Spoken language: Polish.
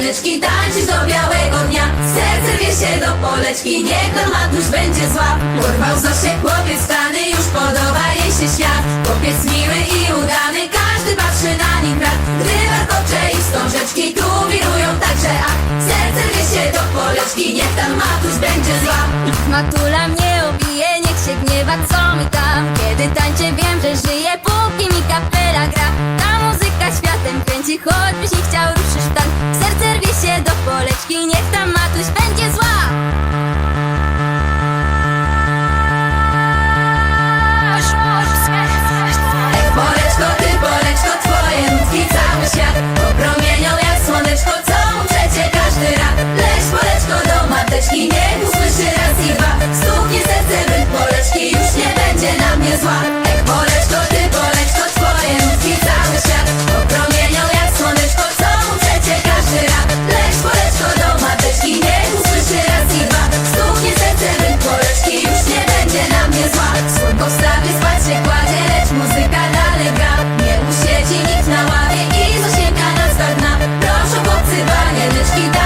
dziewczyneczki tańczyć do białego dnia. Serce wie się do poleczki, niech ten matusz będzie zła. Porwał Zosię chłopiec stany, już podoba jej się świat. Chłopiec miły i udany, każdy patrzy na nim brat. Gdy warkocze i wstążeczki tu wirują także a. Serce wie się do poleczki, niech ten matusz będzie zła. Matula mnie obije, niech się gniewa, co mi tam Kiedy tańczę wiem, że żyję, póki mi kapela gra. Ta muzyka światem kręci, choćbyś nie chciał asking Let's do that.